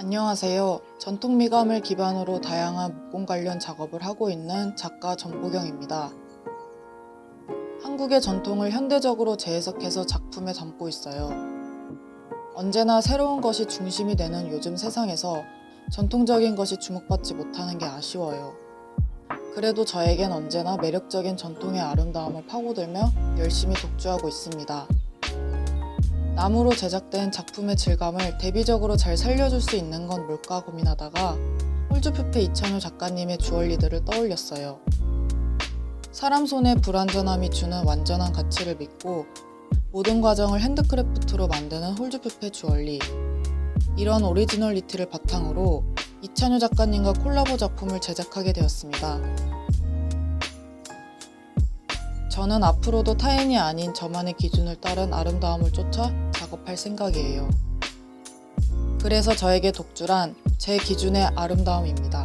안녕하세요. 전통 미감을 기반으로 다양한 목공 관련 작업을 하고 있는 작가 전보경입니다. 한국의 전통을 현대적으로 재해석해서 작품에 담고 있어요. 언제나 새로운 것이 중심이 되는 요즘 세상에서 전통적인 것이 주목받지 못하는 게 아쉬워요. 그래도 저에겐 언제나 매력적인 전통의 아름다움을 파고들며 열심히 독주하고 있습니다. 나무로 제작된 작품의 질감을 대비적으로 잘 살려줄 수 있는 건 뭘까 고민하다가 홀즈프페 이찬우 작가님의 주얼리들을 떠올렸어요. 사람 손의 불완전함이 주는 완전한 가치를 믿고 모든 과정을 핸드크래프트로 만드는 홀즈프페 주얼리. 이런 오리지널리티를 바탕으로 이찬우 작가님과 콜라보 작품을 제작하게 되었습니다. 저는 앞으로도 타인이 아닌 저만의 기준을 따른 아름다움을 쫓아 작업할 생각이에요. 그래서 저에게 독주란 제 기준의 아름다움입니다.